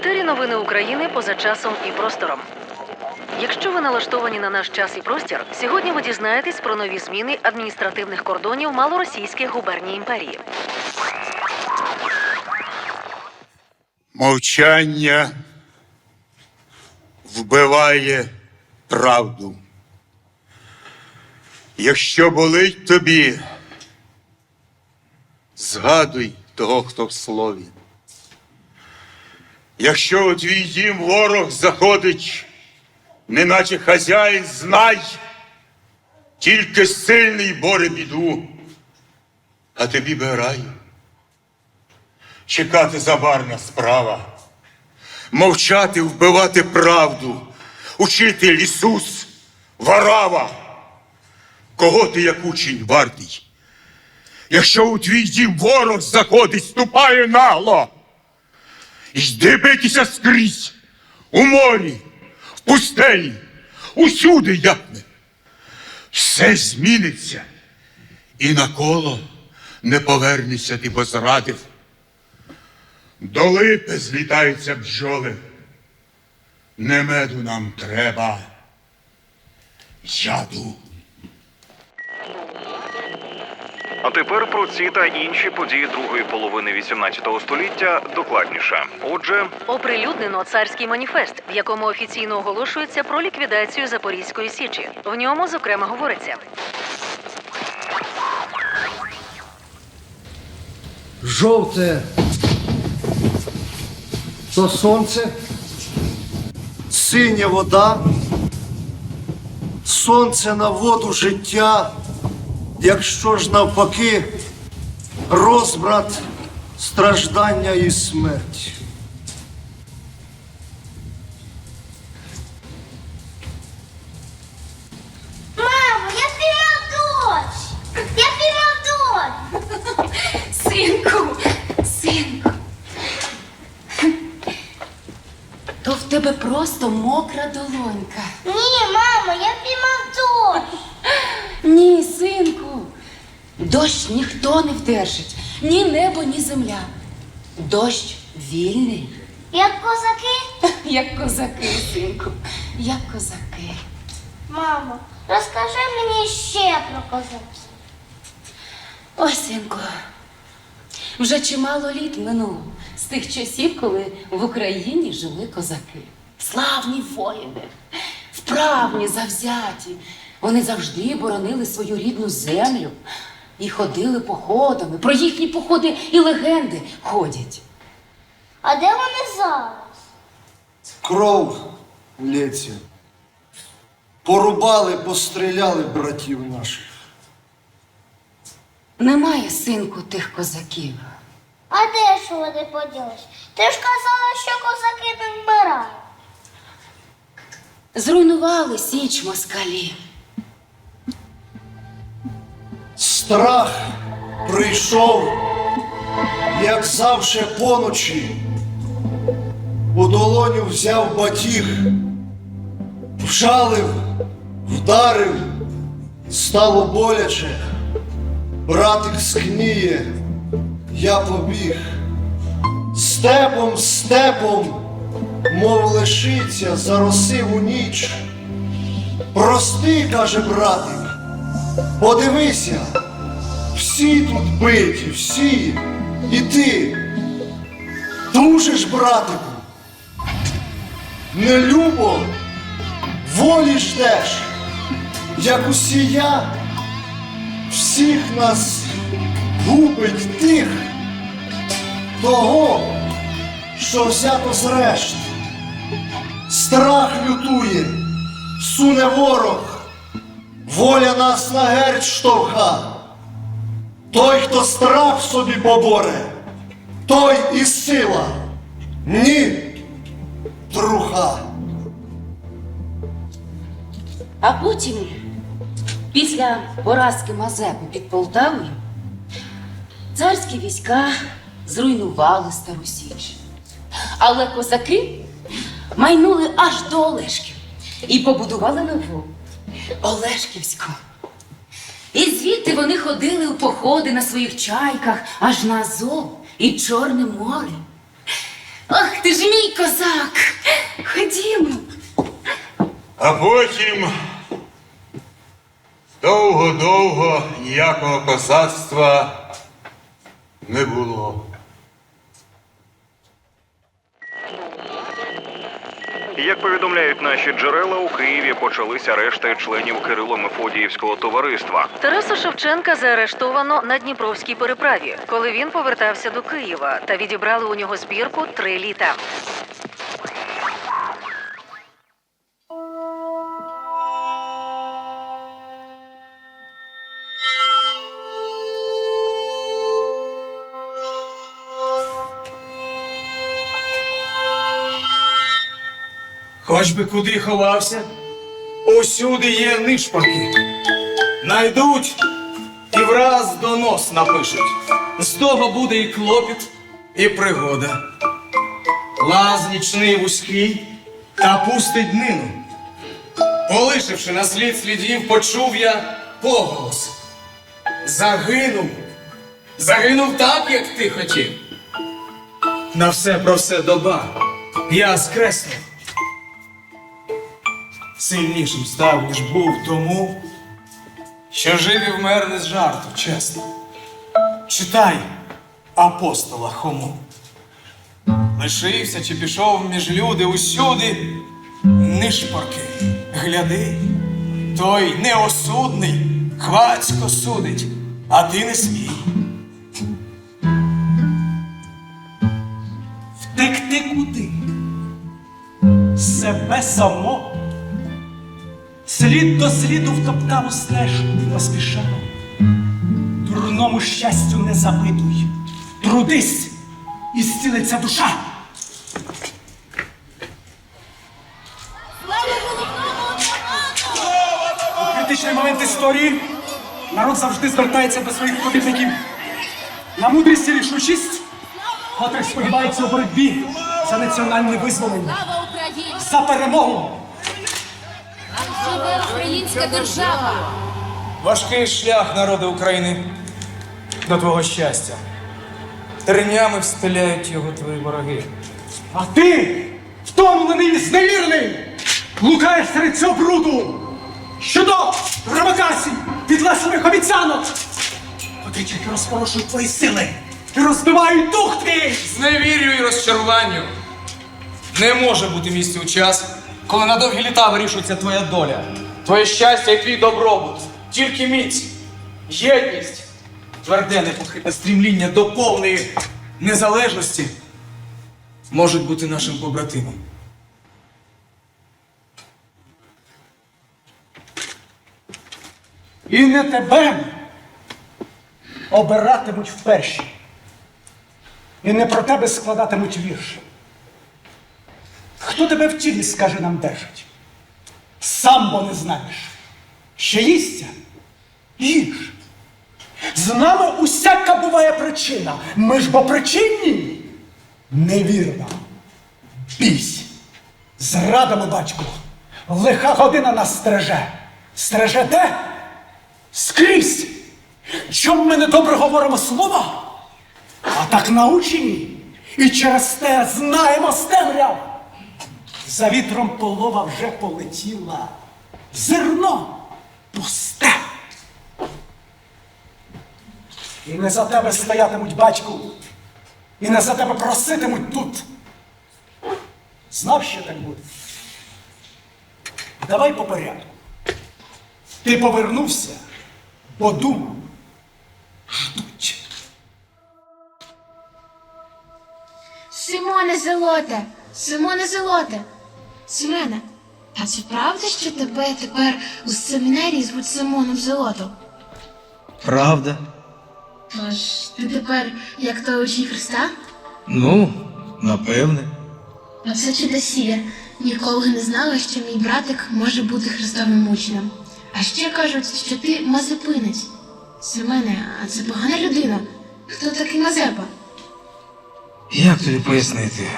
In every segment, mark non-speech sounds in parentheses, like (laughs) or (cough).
етері новини України поза часом і простором. Якщо ви налаштовані на наш час і простір, сьогодні ви дізнаєтесь про нові зміни адміністративних кордонів малоросійських губерній імперії. Мовчання вбиває правду. Якщо болить тобі, згадуй того, хто в слові. Якщо у твій дім ворог заходить, неначе хазяїн, знай, тільки сильний боре біду, а тобі би раю. Чекати забарна справа. Мовчати, вбивати правду. Учитель Ісус, варава. Кого ти як учень вартий? Якщо у твій дім ворог заходить, ступає нагло. Йди битися скрізь, у морі, в пустелі, усюди япне. Все зміниться, і на коло не повернешся ти, бо зрадив. До липи злітаються бджоли. Не меду нам треба. Яду. А тепер про ці та інші події другої половини 18 століття докладніше. Отже, Оприлюднено царський маніфест, в якому офіційно оголошується про ліквідацію Запорізької січі. В ньому, зокрема, говориться: Жовте то сонце, синя вода, сонце на воду життя, якщо ж навпаки, розбрат, страждання і смерть. Мамо, я піймав дощ! Я піймав дощ! Синку, синку. То в тебе просто мокра долонька. Ні, мамо, я піймав дощ! Ні, синку. Дощ ніхто не вдержить. Ні небо, ні земля. Дощ вільний, Як козаки? (laughs) як козаки, синку, як козаки. Мамо, розкажи мені ще про козаків. Ой, синку, вже чимало літ минуло з тих часів, коли в Україні жили козаки. Славні воїни, вправні, завзяті. Вони завжди боронили свою рідну землю і ходили походами. Про їхні походи і легенди ходять. А де вони зараз? Кров лється. Порубали, постріляли братів наших. Немає синку тих козаків. А де ж вони поділись? Ти ж казала, що козаки не вмирають. Зруйнували січ москалі. Страх прийшов, як завше поночі. У долоню взяв батіг, вжалив, вдарив, стало боляче. Братик скніє, я побіг. Степом, степом, мов лишиться, заросив у ніч. Прости, каже братик, Подивися, всі тут биті, всі, і ти. Тужиш, братику. Не любо, волі ждеш, як усі я, всіх нас губить тих, того, що взято зрешт. Страх лютує, суне ворог. Воля нас на герць штовха. Той, хто страх собі поборе, той і сила. Ні, труха. А потім, після поразки Мазепи під Полтавою, царські війська зруйнували Стару Січ. Але козаки майнули аж до Олешків і побудували нову Олешківську. І звідти вони ходили у походи на своїх чайках аж на Азов і Чорне море. Ох, ти ж мій козак! Ходімо. А потім довго-довго ніякого козацтва не було. Як наші джерела, у Києві почалися арешти членів Кирило-Мефодіївського товариства. Тараса Шевченка заарештовано на Дніпровській переправі, коли він повертався до Києва та відібрали у нього збірку три літа. Хоч би куди ховався, усюди є нишпорки. Найдуть і враз донос напишуть. З того буде і клопіт, і пригода. Лаз нічний вузький та пустить днину. Полишивши на слід слідів, почув я поголос. Загинув. Загинув так, як ти хотів. На все про все доба. Я скреслив сильнішим став, ніж був тому, що жив і вмер не з жарту, чесно. Читай апостола Хому. Лишився чи пішов між люди усюди, нишпорки, гляди, той неосудний хвацько судить, а ти не смій. Втекти куди? Себе самого. Слід до сліду втоптав у стежку і поспішав. Дурному щастю не завидуй. Трудись і зцілиться душа. У критичний момент історії народ завжди звертається до своїх провідників. На мудрість і рішучість, котрих сподівається у боротьбі за національне визволення, за перемогу. Живе українська держава! Важкий шлях народу України до твого щастя. Тернями встеляють його твої вороги. А ти, втомлений і зневірний, лукаєш серед цього бруду, щодо провокацій, підлесених обіцянок, котрі тільки розпорошують твої сили і розбивають дух твій. Зневір'ю і розчаруванню. Не може бути місця у час, коли на довгі літа вирішується твоя доля, твоє щастя і твій добробут. Тільки міць, єдність, тверде непохитне стрімління до повної незалежності можуть бути нашим побратимом. І не тебе обиратимуть вперше. І не про тебе складатимуть вірші. Хто тебе в тілі, скаже нам держить? Сам бо не знаєш. Ще їсться? Їж. З нами усяка буває причина. Ми ж бо причинні. Невірно. Бійсь. Зрадимо, батьку. Лиха година нас стреже. Стреже де? Скрізь! Чом ми не добре говоримо слова? А так научені. І через те знаємо з темряв. За вітром полова вже полетіла. Зерно пусте. І не за тебе стоятимуть батьку, і не за тебе проситимуть тут. Знав, що так буде. Давай по порядку. Ти повернувся, подумав, ждуть. Симоне Зелоте, Симоне Зелоте. Семене, а це правда, що тебе тепер у семінарії звуть Симоном Зелотом? Правда? Тож ти тепер як той учень Христа? Ну, напевне. А все чудосія. Ніколи не знала, що мій братик може бути христовим учнем. А ще кажуть, що ти мазепинець. Семене, а це погана людина. Хто такий Мазепа? Як тобі пояснити?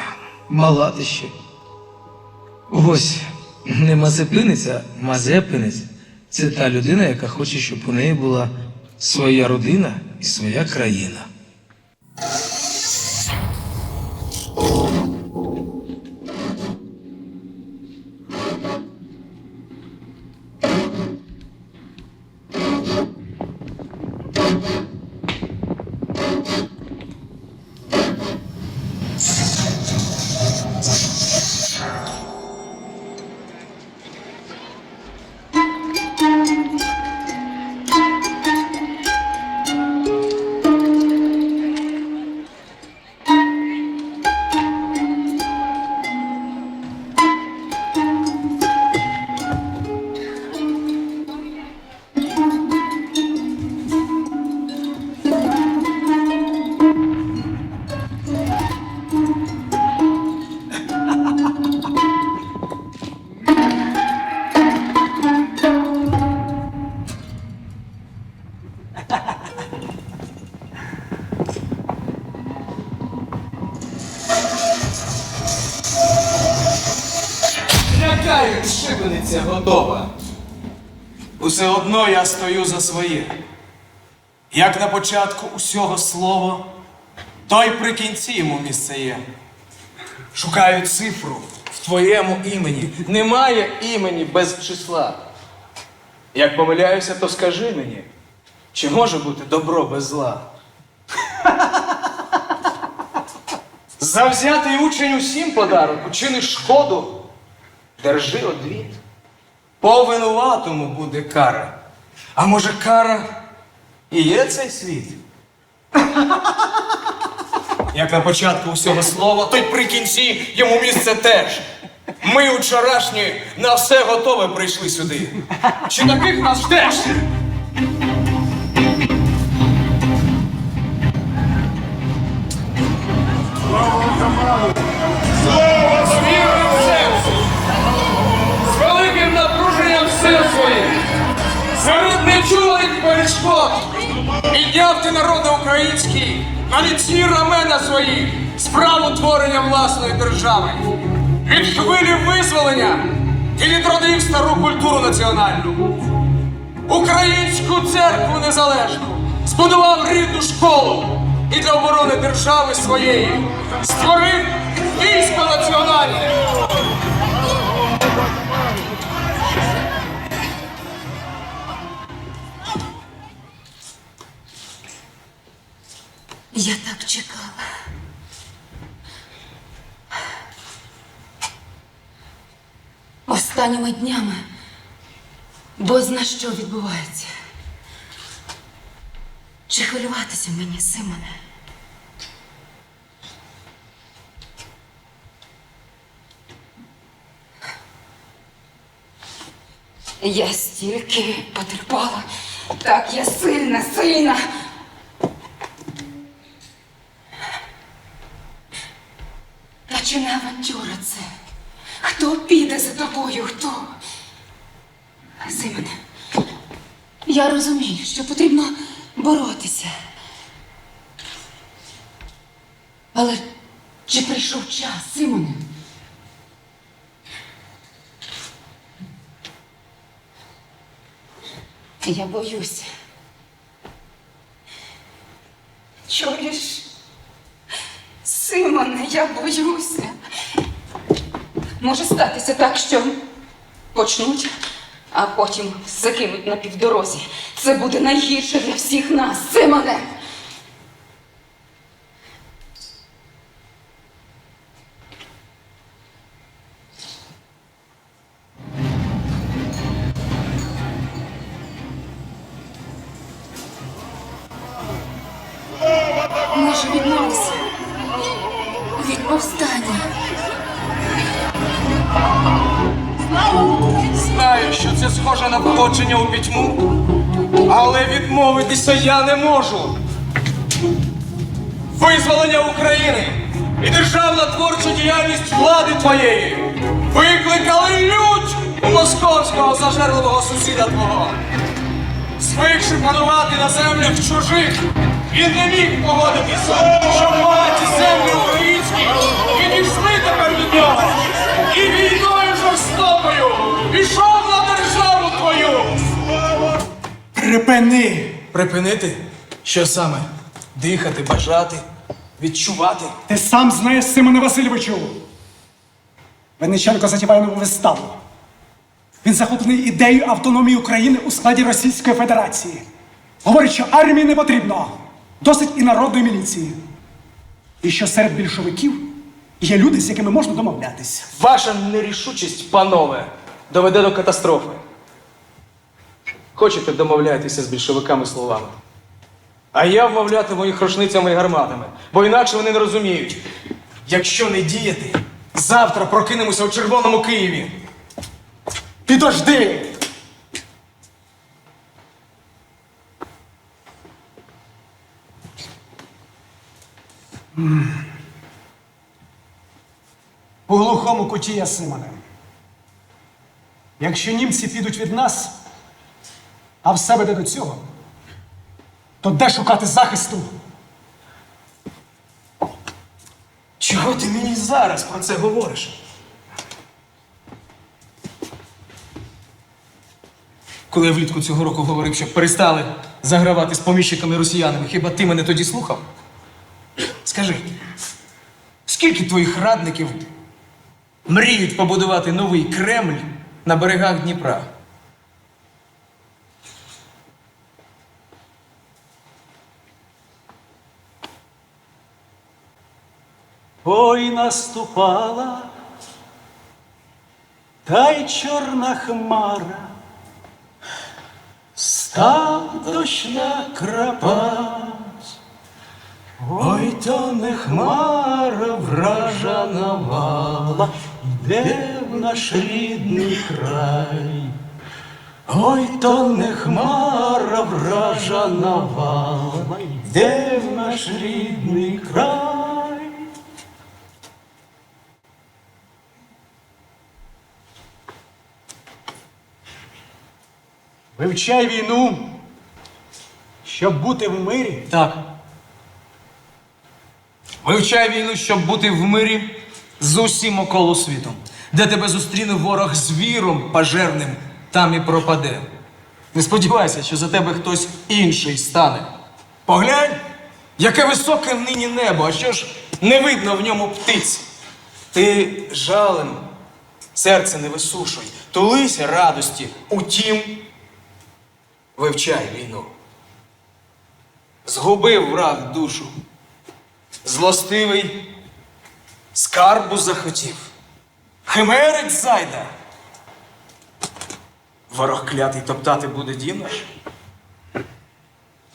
Мала ти ще. Ось, не мазепиниця, мазепинець. Це та людина, яка хоче, щоб у неї була своя родина і своя країна. Своє. Як на початку усього слово, то й при кінці йому місце є. Шукаю цифру в твоєму імені. Немає імені без числа. Як помиляюся, то скажи мені, чи може бути добро без зла? Завзятий учень усім подарок, учиниш шкоду, держи одвіт. По винуватому буде кара. А може, кара і є цей світ? Як на початку усього слова, то й при кінці йому місце теж. Ми вчорашні на все готове прийшли сюди. Чи таких нас ждеш? З підняв ти народи український на міцні рамена свої справу творення власної держави. Від хвилі визволення ти відродив стару культуру національну. Українську церкву незалежну збудував рідну школу і для оборони держави своєї створив військо національне. Я так чекала. Останніми днями бозна що відбувається. Чи хвилюватися мені, Симоне? Я стільки потерпала. Так, я сильна, сильна. Чи не авантюра це? Хто піде за тобою? Хто? Симоне, я розумію, що потрібно боротися. Але чи прийшов час, Симоне? Я боюся. Чуєш? Я боюся. Може статися так, що почнуть, а потім закинуть на півдорозі. Це буде найгірше для всіх нас, Це Може схоже на входження у пітьму, але відмовитися я не можу. Визволення України і державна творча діяльність влади твоєї викликали лють у московського зажерливого сусіда твого. Звикши панувати на землях чужих, він не міг погодитися, що багаті землі українські відійшли тепер від нього. І війною жорстокою пішов Припини! Припинити? Що саме? Дихати, бажати, відчувати. Ти сам знаєш, Симоне Васильовичу. Вениченко затіває нову виставу. Він захоплений ідеєю автономії України у складі Російської Федерації. Говорить, що армії не потрібно, досить і народної міліції. І що серед більшовиків є люди, з якими можна домовлятись. Ваша нерішучість, панове, доведе до катастрофи. Хочете домовляйтеся з більшовиками словами. А я вмовлятиму їх рушницями і гарматами, бо інакше вони не розуміють. Якщо не діяти, завтра прокинемося у червоному Києві. Підожди! У глухому куті я Симоне. Якщо німці підуть від нас, а все веде до цього, то де шукати захисту? Чого ти мені зараз про це говориш? Коли я влітку цього року говорив, щоб перестали загравати з поміщиками росіянами, хіба ти мене тоді слухав? Скажи, скільки твоїх радників мріють побудувати новий Кремль на берегах Дніпра? Ой, наступала та й чорна хмара, став дощ накрапать. Ой, то не хмара вража навала, йде в наш рідний край. Ой, то не хмара вража навала, йде в наш рідний край. Вивчай війну, щоб бути в мирі. Так. Вивчай війну, щоб бути в мирі з усім около світом. Де тебе зустріне ворог з віром пожерним, там і пропаде. Не сподівайся, що за тебе хтось інший стане. Поглянь, яке високе нині небо, а що ж не видно в ньому птиць. Ти жалем серце не висушуй, тулися радості, утім, вивчай війну. Згубив враг душу. Злостивий скарбу захотів. Химерець зайда. Ворог клятий топтати буде дім наш.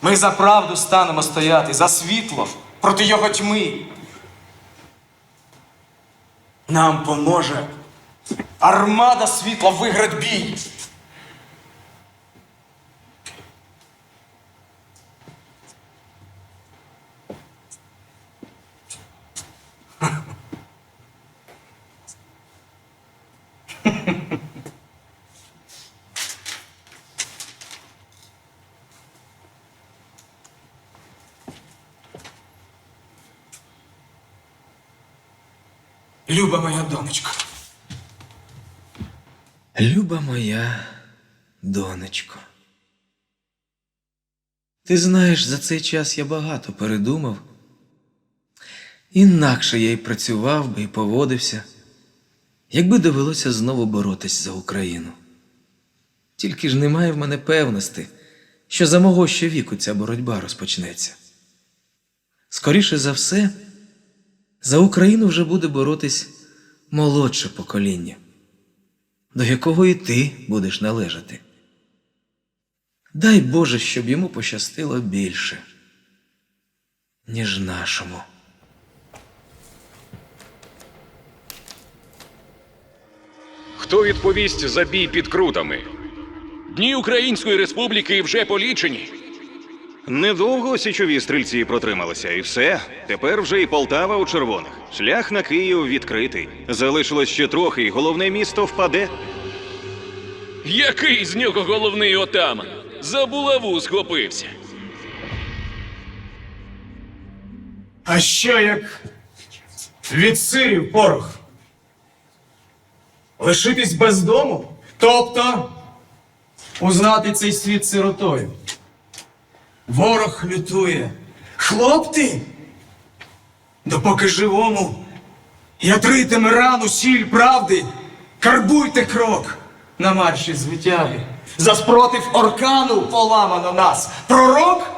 Ми за правду станемо стояти, за світло проти його тьми. Нам поможе армада світла виграть бій. Люба моя донечко. Люба моя донечко. Ти знаєш, за цей час я багато передумав. Інакше я й працював би і поводився, якби довелося знову боротись за Україну. Тільки ж немає в мене певності, що за мого ще віку ця боротьба розпочнеться. Скоріше за все, за Україну вже буде боротись молодше покоління до якого і ти будеш належати. Дай Боже, щоб йому пощастило більше, ніж нашому. Хто відповість за бій під крутами? Дні Української Республіки вже полічені. Недовго січові стрільці протрималися, і все. Тепер вже і Полтава у червоних. Шлях на Київ відкритий. Залишилось ще трохи, і головне місто впаде. Який з нього головний отаман? За булаву схопився. А що як від сирів порох? Лишитись без дому? Тобто узнати цей світ сиротою. Ворог лютує. Хлопці, допоки живому, ятритиме рану сіль правди, карбуйте крок на марші звитяги. За спротив оркану поламано нас. Пророк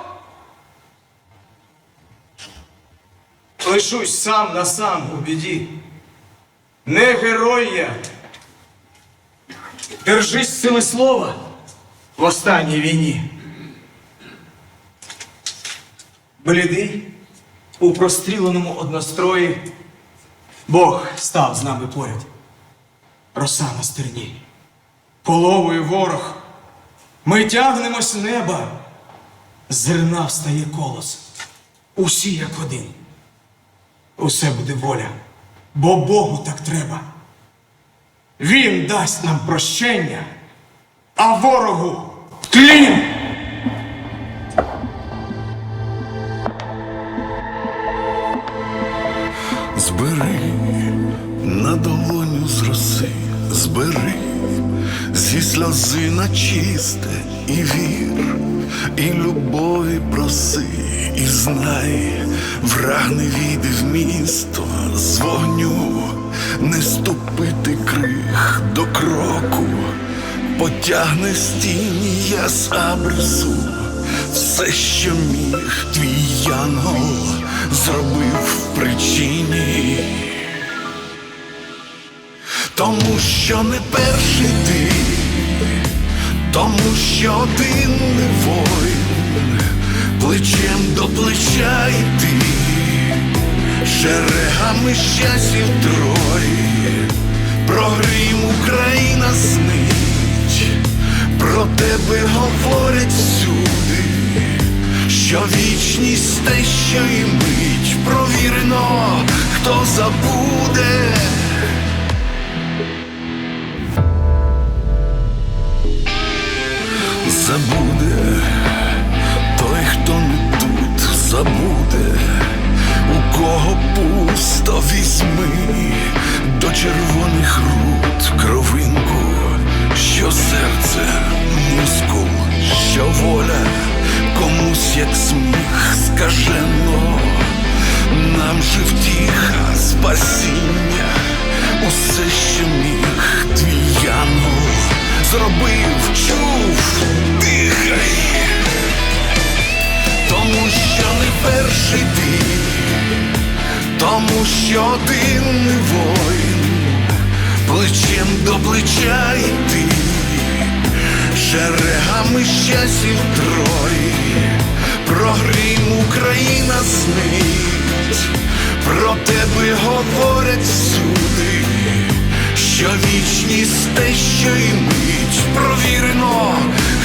Лишусь сам на сам у біді. Не герой я. Держись сили слова в останній війні. Блідий у простріленому однострої Бог став з нами поряд. Роса на стерні. Половою ворог. Ми тягнемось неба. Зерна встає колос. Усі як один. Усе буде воля, бо Богу так треба. Він дасть нам прощення, а ворогу тлін. І знай, враг не війде в місто з вогню, не ступити крих до кроку, потягне стіні я з абрису, все, що міг твій янгол зробив в причині. Тому що не перший ти, тому що один не воїн, плечем до плеча йти, шерегами щасів троє, про грім Україна снить, про тебе говорять всюди, що вічність те, що і спасіння, усе, що міг твій янгол зробив, чув, дихай, тому що не перший ти, тому що один не воїн, плечем до плеча йти, шерегами щасів трої, про грім Україна знить, про тебе говорять всюди що вічність те, що і мить. Провірено,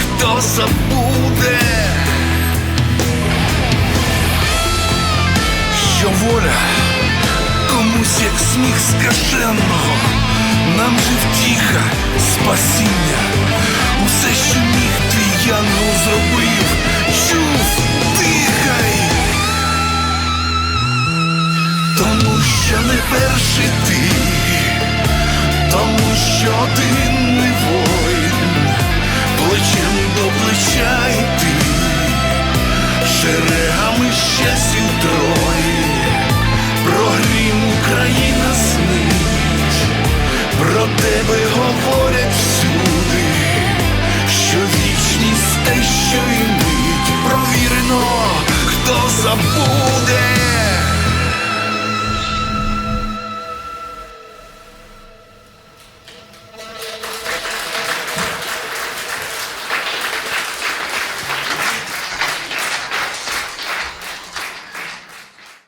хто забуде, що воля комусь як сміх скаженого, нам же втіха, спасіння, усе, що міг твій янгол зробив, чув, тому що не перший ти тому що один не воїн, плечем до плеча йти, шерегами щастів трої, про грім Україна снить, про тебе говорять всюди, що вічність те, що і мить, провірено, хто забув.